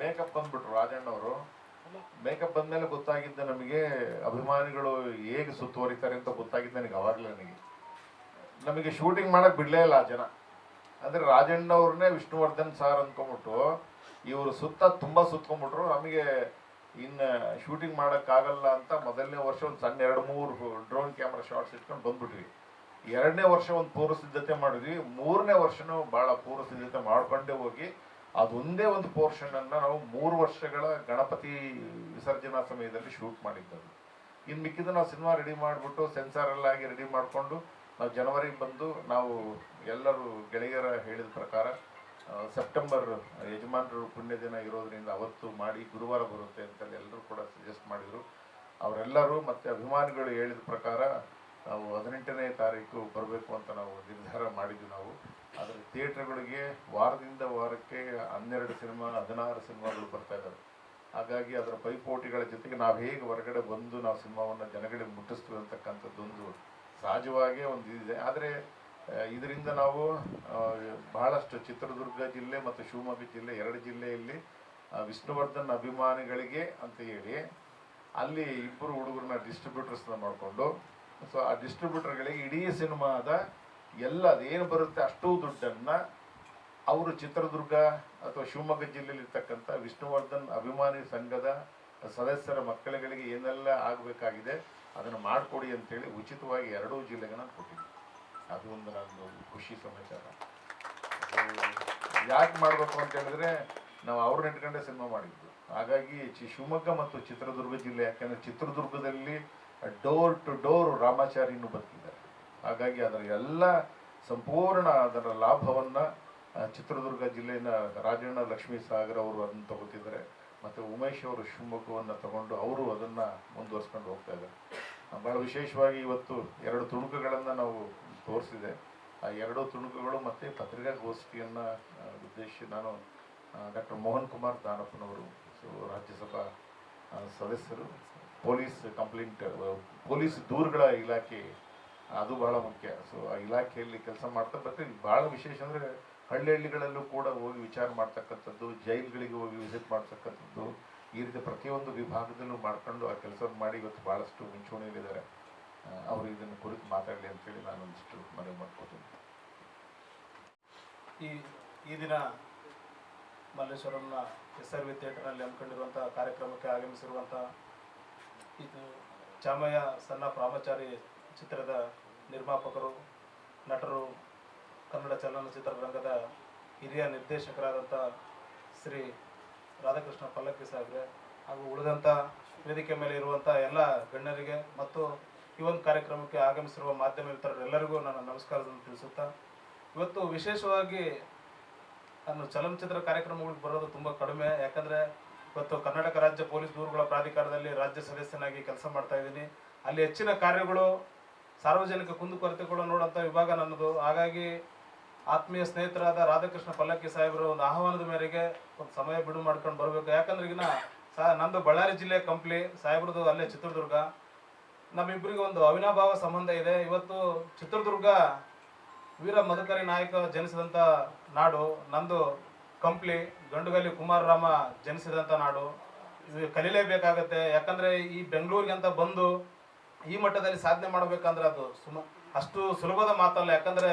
Makeup ಬಂದ್ಬಿಟ್ರು Rajanna ಅವರು makeup ಬಂದ್ಮೇಲೆ ಗೊತ್ತಾಗಿದ್ದ ನಮಗೆ ಅಭಿಮಾನಿಗಳು ಹೇಗೆ ಸುತ್ತುವರಿತಾರೆ ಅಂತ ಗೊತ್ತಾಗಿದ್ದ ನನಗೆ ಅವಾಗಲೇ ನನಗೆ. ನಮಗೆ ಶೂಟಿಂಗ್ ಮಾಡಕ್ ಬಿಡ್ಲೇ ಇಲ್ಲ ಆ ಜನ. ಅಂದ್ರೆ ರಾಜಣ್ಣ ಅವ್ರನ್ನೇ ವಿಷ್ಣುವರ್ಧನ್ ಸಾರ್ ಅಂದ್ಕೊಂಬಿಟ್ಟು ಇವರು ಸುತ್ತ ತುಂಬಾ ಸುತ್ಕೊಂಡ್ಬಿಟ್ರು. ನಮಗೆ ಇನ್ನು ಶೂಟಿಂಗ್ ಆಗಲ್ಲ ಅಂತ ಮೊದಲನೇ ವರ್ಷ ಒಂದು ಸಣ್ಣ ಎರಡು ಮೂರು ಡ್ರೋನ್ ಕ್ಯಾಮ್ರಾ ಶಾರ್ಟ್ಸ್ ಇಟ್ಕೊಂಡು ಬಂದ್ಬಿಟ್ವಿ. ಎರಡನೇ ವರ್ಷ ಒಂದು ಪೂರ್ವ ಸಿದ್ಧತೆ ಮಾಡಿದ್ವಿ. ಮೂರನೇ ವರ್ಷನೂ ಬಹಳ ಪೂರ್ವ ಸಿದ್ಧತೆ ಮಾಡ್ಕೊಂಡೇ ಹೋಗಿ ಅದೊಂದೇ ಒಂದು ಪೋರ್ಷನ್ ಅನ್ನ ನಾವು ಮೂರು ವರ್ಷಗಳ ಗಣಪತಿ ವಿಸರ್ಜನಾ ಸಮಯದಲ್ಲಿ ಶೂಟ್ ಮಾಡಿದ್ದದು ಇನ್ನು ಮಿಕ್ಕಿದ ನಾವು ಸಿನಿಮಾ ರೆಡಿ ಮಾಡಿಬಿಟ್ಟು ಸೆನ್ಸಾರ್ ಎಲ್ಲ ಆಗಿ ರೆಡಿ ಮಾಡಿಕೊಂಡು ನಾವು ಜನವರಿ ಬಂದು ನಾವು ಎಲ್ಲರೂ ಗೆಳೆಯರ ಹೇಳಿದ ಪ್ರಕಾರ ಸೆಪ್ಟೆಂಬರ್ ಯಜಮಾನರು ಪುಣ್ಯ ದಿನ ಇರೋದ್ರಿಂದ ಅವತ್ತು ಮಾಡಿ ಗುರುವಾರ ಬರುತ್ತೆ ಅಂತೇಳಿ ಎಲ್ಲರೂ ಕೂಡ ಸಜೆಸ್ಟ್ ಮಾಡಿದರು. ಅವರೆಲ್ಲರೂ ಮತ್ತೆ ಅಭಿಮಾನಿಗಳು ಹೇಳಿದ ಪ್ರಕಾರ ನಾವು ಹದಿನೆಂಟನೇ ತಾರೀಕು ಬರಬೇಕು ಅಂತ ನಾವು ನಿರ್ಧಾರ ಮಾಡಿದ್ವಿ ನಾವು. ಆದರೆ ಥಿಯೇಟ್ರ್ಗಳಿಗೆ ವಾರದಿಂದ ವಾರಕ್ಕೆ ಹನ್ನೆರಡು ಸಿನಿಮಾ, ಹದಿನಾರು ಸಿನಿಮಾಗಳು ಬರ್ತಾ ಇದ್ದಾವೆ. ಹಾಗಾಗಿ ಅದರ ಪೈಪೋಟಿಗಳ ಜೊತೆಗೆ ನಾವು ಹೇಗೆ ಹೊರಗಡೆ ಬಂದು ನಾವು ಸಿನಿಮಾವನ್ನು ಜನಗಳಿಗೆ ಮುಟ್ಟಿಸ್ತೀವಿ ಅಂತಕ್ಕಂಥದ್ದೊಂದು ಸಹಜವಾಗೇ ಒಂದು ಇದೆ ಆದರೆ ಇದರಿಂದ ನಾವು ಬಹಳಷ್ಟು ಚಿತ್ರದುರ್ಗ ಜಿಲ್ಲೆ ಮತ್ತು ಶಿವಮೊಗ್ಗ ಜಿಲ್ಲೆ ಎರಡು ಜಿಲ್ಲೆಯಲ್ಲಿ ವಿಷ್ಣುವರ್ಧನ್ ಅಭಿಮಾನಿಗಳಿಗೆ ಅಂತ ಹೇಳಿ ಅಲ್ಲಿ ಇಬ್ಬರು ಹುಡುಗರನ್ನ ಡಿಸ್ಟ್ರಿಬ್ಯೂಟರ್ಸ್ನ ಮಾಡಿಕೊಂಡು, ಸೊ ಆ ಡಿಸ್ಟ್ರಿಬ್ಯೂಟರ್ಗಳಿಗೆ ಇಡೀ ಸಿನಿಮಾದ ಎಲ್ಲ ಅದೇನು ಬರುತ್ತೆ ಅಷ್ಟು ದುಡ್ಡನ್ನ ಅವರು ಚಿತ್ರದುರ್ಗ ಅಥವಾ ಶಿವಮೊಗ್ಗ ಜಿಲ್ಲೆಯಲ್ಲಿ ಇರ್ತಕ್ಕಂಥ ವಿಷ್ಣುವರ್ಧನ್ ಅಭಿಮಾನಿ ಸಂಘದ ಸದಸ್ಯರ ಮಕ್ಕಳುಗಳಿಗೆ ಏನೆಲ್ಲ ಆಗಬೇಕಾಗಿದೆ ಅದನ್ನು ಮಾಡಿಕೊಡಿ ಅಂತೇಳಿ ಉಚಿತವಾಗಿ ಎರಡೂ ಜಿಲ್ಲೆಗೆ ನಾನು ಕೊಟ್ಟಿದ್ದೆ ಅದು ಒಂದು ನನ್ನ ಖುಷಿ ಸಮಾಚಾರ. ಯಾಕೆ ಮಾಡಬೇಕು ಅಂತ ಹೇಳಿದ್ರೆ ನಾವು ಅವ್ರನ್ನ ಇಟ್ಕೊಂಡೆ ಸಿನಿಮಾ ಮಾಡಿದ್ದು. ಹಾಗಾಗಿ ಚಿ- ಶಿವಮೊಗ್ಗ ಮತ್ತು ಚಿತ್ರದುರ್ಗ ಜಿಲ್ಲೆ, ಯಾಕೆಂದ್ರೆ ಚಿತ್ರದುರ್ಗದಲ್ಲಿ ಡೋರ್ ಟು ಡೋರ್ ರಾಮಾಚಾರಿಯನ್ನು ಬದುಕಿದ್ದಾರೆ ಹಾಗಾಗಿ ಅದರ ಎಲ್ಲ ಸಂಪೂರ್ಣ ಅದರ ಲಾಭವನ್ನು ಚಿತ್ರದುರ್ಗ ಜಿಲ್ಲೆಯ ರಾಜಣ್ಣ ಲಕ್ಷ್ಮೀ ಸಾಗರ್ ಅವರು ಅದನ್ನು ತಗೋತಿದ್ದಾರೆ ಮತ್ತು ಉಮೇಶ್ ಅವರು ಶಿವಮೊಗ್ಗವನ್ನು ತಗೊಂಡು ಅವರು ಅದನ್ನು ಮುಂದುವರ್ಸ್ಕೊಂಡು ಹೋಗ್ತಾ ಇದ್ದಾರೆ. ಭಾಳ ವಿಶೇಷವಾಗಿ ಇವತ್ತು ಎರಡು ತುಣುಕುಗಳನ್ನು ನಾವು ತೋರಿಸಿದೆ. ಆ ಎರಡು ತುಣುಕುಗಳು ಮತ್ತು ಪತ್ರಿಕಾಗೋಷ್ಠಿಯನ್ನು ಉದ್ದೇಶಿಸಿ ನಾನು ಡಾಕ್ಟರ್ ಮೋಹನ್ ಕುಮಾರ್ ದಾನಪ್ಪನವರು, ಸೊ, ರಾಜ್ಯಸಭಾ ಸದಸ್ಯರು, ಪೊಲೀಸ್ ಕಂಪ್ಲೇಂಟ್, ಪೊಲೀಸ್ ದೂರುಗಳ ಇಲಾಖೆ ಅದು ಬಹಳ ಮುಖ್ಯ. ಸೊ ಆ ಇಲಾಖೆಯಲ್ಲಿ ಕೆಲಸ ಮಾಡ್ತಾ ಮತ್ತೆ ಬಹಳ ವಿಶೇಷ ಅಂದ್ರೆ ಹಳ್ಳಿ ಹಳ್ಳಿಗಳಲ್ಲೂ ಕೂಡ ಹೋಗಿ ವಿಚಾರ ಮಾಡ್ತಕ್ಕಂಥದ್ದು, ಜೈಲ್ಗಳಿಗೆ ಹೋಗಿ ವಿಸಿಟ್ ಮಾಡ್ತಕ್ಕಂಥದ್ದು, ಈ ರೀತಿ ಪ್ರತಿಯೊಂದು ವಿಭಾಗದಲ್ಲೂ ಮಾಡ್ಕೊಂಡು ಆ ಕೆಲಸ ಮಾಡಿ ಇವತ್ತು ಬಹಳಷ್ಟು ಮುಂಚೂಣಿಯಲ್ಲಿದ್ದಾರೆ. ಅವರು ಇದನ್ನು ಕುರಿತು ಮಾತಾಡಲಿ ಅಂತೇಳಿ ನಾನು ಒಂದಿಷ್ಟು ಮನವಿ ಮಾಡ್ಕೋತೀನಿ. ಈ ಈ ದಿನ ಮಲ್ಲೇಶ್ವರಂನ ಎಸ್ ಆರ್ ವಿ ಥಿಯೇಟರ್ನಲ್ಲಿ ಹಮ್ಮಿಕೊಂಡಿರುವಂಥ ಕಾರ್ಯಕ್ರಮಕ್ಕೆ ಆಗಮಿಸಿರುವಂಥ ಇದು ಚಾಮಯ್ಯ ಸಣ್ಣ ಪ್ರಾಮಚಾರಿ ಚಿತ್ರದ ನಿರ್ಮಾಪಕರು, ನಟರು, ಕನ್ನಡ ಚಲನಚಿತ್ರ ರಂಗದ ಹಿರಿಯ ನಿರ್ದೇಶಕರಾದಂಥ ಶ್ರೀ ರಾಧಾಕೃಷ್ಣ ಪಲ್ಲಕ್ಕಿ ಸಾಹೇಬ್ರೆ ಹಾಗೂ ಉಳಿದಂಥ ವೇದಿಕೆ ಮೇಲೆ ಇರುವಂಥ ಎಲ್ಲ ಗಣ್ಯರಿಗೆ ಮತ್ತು ಈ ಒಂದು ಕಾರ್ಯಕ್ರಮಕ್ಕೆ ಆಗಮಿಸಿರುವ ಮಾಧ್ಯಮ ಮಿತ್ರರೆಲ್ಲರಿಗೂ ನನ್ನ ನಮಸ್ಕಾರವನ್ನು ತಿಳಿಸುತ್ತಾ, ಇವತ್ತು ವಿಶೇಷವಾಗಿ ನಾನು ಚಲನಚಿತ್ರ ಕಾರ್ಯಕ್ರಮಗಳಿಗೆ ಬರೋದು ತುಂಬ ಕಡಿಮೆ, ಯಾಕಂದರೆ ಇವತ್ತು ಕರ್ನಾಟಕ ರಾಜ್ಯ ಪೊಲೀಸ್ ದೂರುಗಳ ಪ್ರಾಧಿಕಾರದಲ್ಲಿ ರಾಜ್ಯ ಸದಸ್ಯನಾಗಿ ಕೆಲಸ ಮಾಡ್ತಾ ಇದ್ದೀನಿ. ಅಲ್ಲಿ ಹೆಚ್ಚಿನ ಕಾರ್ಯಗಳು ಸಾರ್ವಜನಿಕ ಕುಂದುಕೊರತೆಗಳು ನೋಡೋಂಥ ವಿಭಾಗ ನನ್ನದು. ಹಾಗಾಗಿ ಆತ್ಮೀಯ ಸ್ನೇಹಿತರಾದ ರಾಧಾಕೃಷ್ಣ ಪಲ್ಲಕ್ಕಿ ಸಾಹೇಬರ ಒಂದು ಆಹ್ವಾನದ ಮೇರೆಗೆ ಒಂದು ಸಮಯ ಬಿಡು ಮಾಡ್ಕೊಂಡು ಬರಬೇಕು. ಯಾಕಂದ್ರೆ ಈಗಿನ ಸಾ, ನಂದು ಬಳ್ಳಾರಿ ಜಿಲ್ಲೆ ಕಂಪ್ಲಿ, ಸಾಹೇಬ್ರದ್ದು ಅಲ್ಲೇ ಚಿತ್ರದುರ್ಗ. ನಮ್ಮಿಬ್ಬರಿಗೆ ಒಂದು ಅವಿನಾಭಾವ ಸಂಬಂಧ ಇದೆ. ಇವತ್ತು ಚಿತ್ರದುರ್ಗ ವೀರ ಮಧುಕರಿ ನಾಯಕ ಜನಿಸಿದಂಥ ನಾಡು, ನಂದು ಕಂಪ್ಲಿ, ಗಂಡುಗಲ್ಲಿ ಕುಮಾರರಾಮ ಜನಿಸಿದಂಥ ನಾಡು. ಇದು ಕಲೀಲೇಬೇಕಾಗತ್ತೆ. ಯಾಕಂದ್ರೆ ಈ ಬೆಂಗಳೂರಿಗೆ ಅಂತ ಬಂದು ಈ ಮಟ್ಟದಲ್ಲಿ ಸಾಧನೆ ಮಾಡಬೇಕಂದ್ರೆ ಅದು ಸುಮ ಅಷ್ಟು ಸುಲಭದ ಮಾತಲ್ಲ. ಯಾಕಂದ್ರೆ